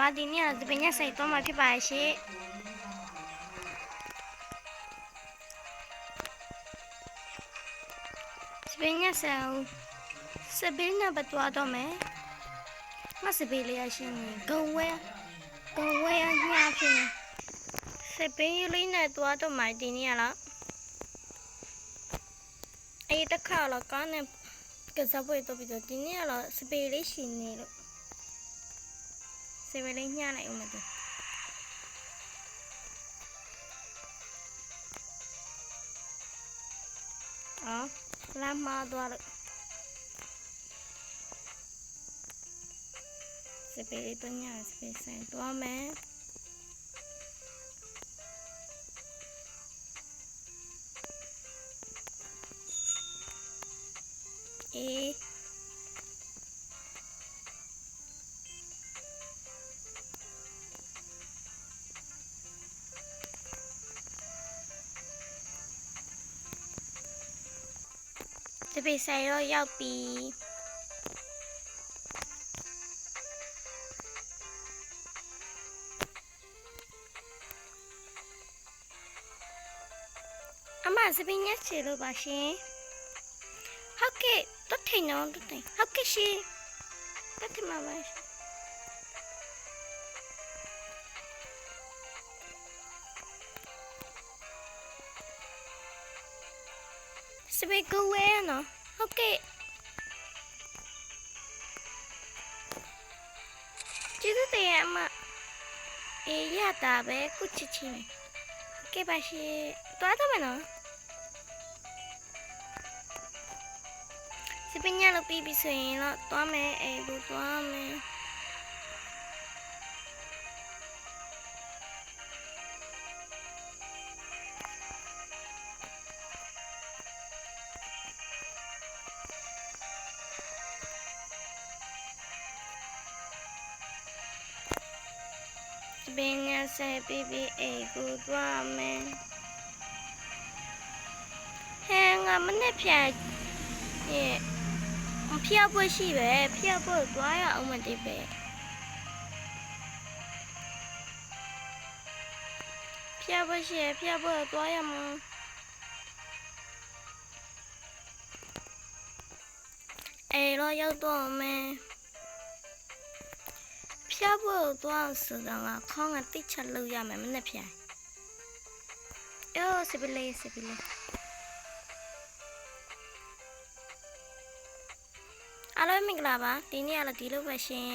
ပါဒီနေ့ကတော့သပင်ညက်စိတ်သွားမှာဖြစ်ပါရဲ့ရှင်သပင်ညက်ဆိုင်ကိုစပင်းနဲ့ပတ်သွားတော့မယ်မစပင်းလေးရရှင်ဂုံဝဲဂုံဝဲအညာဖြစ်နေစပင်းလေးနဲ့သွားတော့မှဒီနေ့ကတော့အဲ့ဒီတစ်ခါတော့ကားနဲ့ကစားပွဲတော့ပြီးတော့ဒီနေ့ကတော့စပင်းလေးရှင်နေလို့ စေဝလေးညှလိုက်ဦးမတူအော်လာမသွားလို့ တော့ညစပယ်ဆိုင်သွားမယ်အေးတပိဆိုင်တော့ရောက်ပြီအမစပင်းညက်ချေလို့ပါရှင်ဟုတ်ကဲ့တော့ထိုင်တော့တော့ထိုင်ဟုတ်ကဲ့ရှင်တော့ထိုင်မှာပါရှင် စပင်းကိုဝဲနော်ဟုတ်ကဲ့ကျေးဇူးတင်ရအမအေးရတာပဲခုချစ်ချင်းဟုတ်ကဲ့ပါရှင်တွားတော့မယ်နော်စပင်းညလို့ပြီးပြီဆိုရင်တော့သွားမယ်အေးကိုသွားမယ် ပင်းညဆက်ပြီးပြီအေးကိုသွားမယ်ဟဲငါမနဲ့ဖြတ်ရဲ့ဖျက်ဖို့ရှိပဲဖျက်ဖို့သွားရအောင်မတည်ပဲဖျက်ဖို့ရှိဖျက်ဖို့သွားရမအဲတော့ရောက်တော့မယ် ဖျက်ဖို့သွားဆိုတာကခေါင်းကတိတ်ချက်လို့ရမယ်မနေ့ဖြန်အော်စပလေးစပလေးအားလုံးမင်္ဂလာပါဒီနေ့ကတော့ဒီလိုပဲရှင်